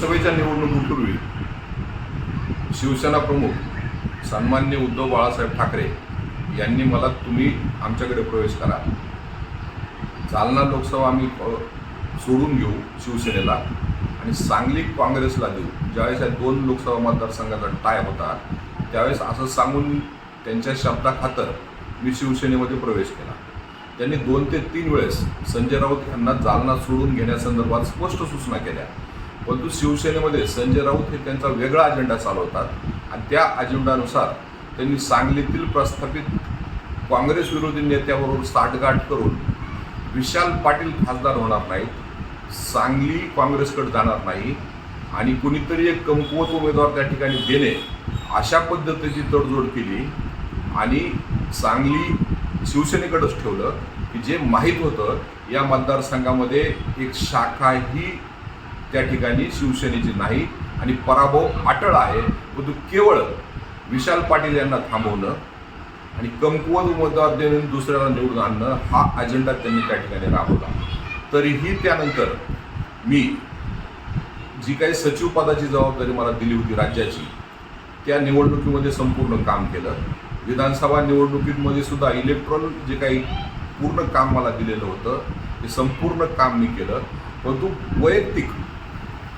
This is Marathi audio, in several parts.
लोकसभेच्या निवडणुकीपूर्वी शिवसेना प्रमुख सन्मान्य उद्धव बाळासाहेब ठाकरे यांनी मला तुम्ही आमच्याकडे प्रवेश करा. जालना लोकसभा आम्ही सोडून घेऊ शिवसेनेला आणि सांगली काँग्रेसला देऊ. ज्यावेळेस या दोन लोकसभा मतदारसंघाचा टाय होता त्यावेळेस असं सांगून त्यांच्या शब्दाखातर मी शिवसेनेमध्ये प्रवेश केला. त्यांनी दोन ते तीन वेळेस संजय राऊत यांना जालना सोडून घेण्यासंदर्भात स्पष्ट सूचना केल्या. परंतु शिवसेनेमध्ये संजय राऊत हे त्यांचा वेगळा अजेंडा चालवतात. आणि त्या अजेंडानुसार त्यांनी सांगलीतील प्रस्थापित काँग्रेस विरोधी नेत्याबरोबर साठगाठ करून विशाल पाटील खासदार होणार नाहीत सांगली काँग्रेसकडे जाणार नाही आणि कुणीतरी एक कमकुवत उमेदवार त्या ठिकाणी देणे अशा पद्धतीची तडजोड केली आणि सांगली शिवसेनेकडंच ठेवलं की जे माहीत होतं या मतदारसंघामध्ये एक शाखाही त्या ठिकाणी शिवसेनेची नाही आणि पराभव अटळ आहे. परंतु केवळ विशाल पाटील यांना थांबवणं आणि कमकुवत उमेदवार देऊन दुसऱ्याला निवडून आणणं हा अजेंडा त्यांनी त्या ठिकाणी राबवला. तरीही त्यानंतर मी जी काही सचिव पदाची जबाबदारी मला दिली होती राज्याची त्या निवडणुकीमध्ये संपूर्ण काम केलं. विधानसभा निवडणुकीमध्ये सुद्धा इलेक्ट्रॉन जे काही पूर्ण काम मला दिलेलं होतं ते संपूर्ण काम मी केलं. परंतु वैयक्तिक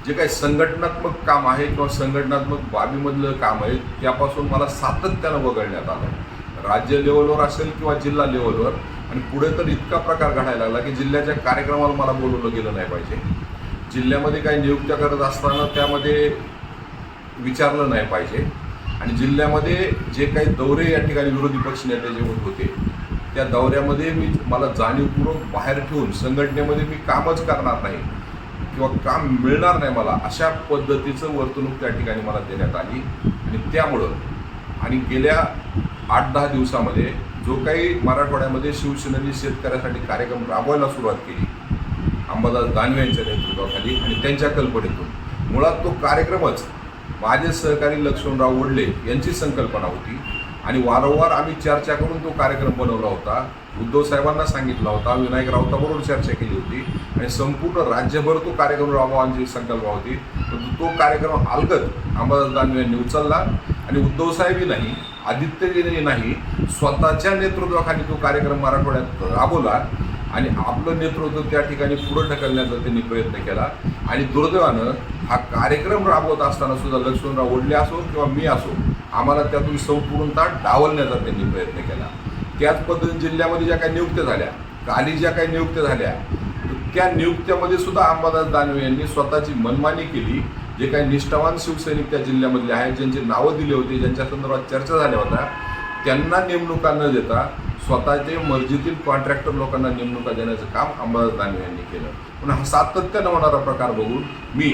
जे काही संघटनात्मक काम आहे किंवा संघटनात्मक बाबीमधलं काम आहे त्यापासून मला सातत्यानं वगळण्यात आलं. राज्य लेवलवर असेल किंवा जिल्हा लेवलवर आणि पुढे तर इतका प्रकार घडायला लागला की जिल्ह्याच्या कार्यक्रमाला मला बोलवलं गेलं नाही पाहिजे. जिल्ह्यामध्ये काही नियुक्त्या करत असताना त्यामध्ये विचारलं नाही पाहिजे. आणि जिल्ह्यामध्ये जे काही दौरे या ठिकाणी विरोधी पक्ष नेत्याचे होत होते त्या दौऱ्यामध्ये मी मला जाणीवपूर्वक बाहेर ठेवून संघटनेमध्ये मी कामच करणार नाही. किंवा काम मिळणार नाही मला अशा पद्धतीचं वर्तणूक त्या ठिकाणी मला देण्यात आली. आणि त्यामुळं आणि गेल्या आठ दहा दिवसामध्ये जो काही मराठवाड्यामध्ये शिवसेनेने शेतकऱ्यासाठी कार्यक्रम राबवायला सुरुवात केली अंबादास दानवे यांच्या नेतृत्वाखाली आणि त्यांच्या कल्पनेतून. मुळात तो कार्यक्रमच माझे सहकारी लक्ष्मणराव वडले यांची संकल्पना होती. आणि वारंवार आम्ही चर्चा करून तो कार्यक्रम बनवला होता. उद्धव साहेबांना सांगितला होता विनायक राऊताबरोबर चर्चा केली होती आणि संपूर्ण राज्यभर तो कार्यक्रम राबवांची संकल्पना होती. परंतु तो कार्यक्रम अलगत अंबादास दानवे यांनी उचलला आणि उद्धवसाहेबही नाही आदित्यजींनी नाही स्वतःच्या नेतृत्वाखाली तो कार्यक्रम मराठवाड्यात राबवला आणि आपलं नेतृत्व त्या ठिकाणी पुढं ढकलण्याचा त्यांनी प्रयत्न केला. आणि दुर्दैवानं हा कार्यक्रम राबवत असताना सुद्धा लक्ष्मणराव ओढले असो किंवा मी असो आम्हाला त्यातून संपूर्णतः डावलण्याचा त्यांनी प्रयत्न केला. त्याच पद्धतीने जिल्ह्यामध्ये ज्या काही नियुक्त्या झाल्या काली ज्या काही नियुक्त्या झाल्या त्या नियुक्त्यामध्ये सुद्धा अंबादास दानवे यांनी स्वतःची मनमानी केली. जे काही निष्ठावान शिवसैनिक त्या जिल्ह्यामधले आहेत ज्यांची नावं दिली होती ज्यांच्या संदर्भात चर्चा झाल्या होत्या त्यांना नेमणुका न देता स्वतःचे मर्जीतील कॉन्ट्रॅक्टर लोकांना नेमणुका देण्याचं काम अंबादास दानवे यांनी केलं. पण हा सातत्यानं होणारा प्रकार बघून मी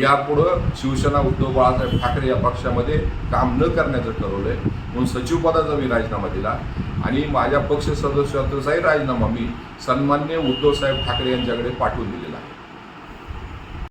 यापुढं शिवसेना उद्धव बाळासाहेब ठाकरे या पक्षामध्ये काम न करण्याचं ठरवलं आहे म्हणून सचिव पदाचा मी राजीनामा दिला. आणि माझ्या पक्ष सदस्यत्वाचाही राजीनामा मी सन्मान्य उद्धवसाहेब ठाकरे यांच्याकडे पाठवून दिलेला आहे.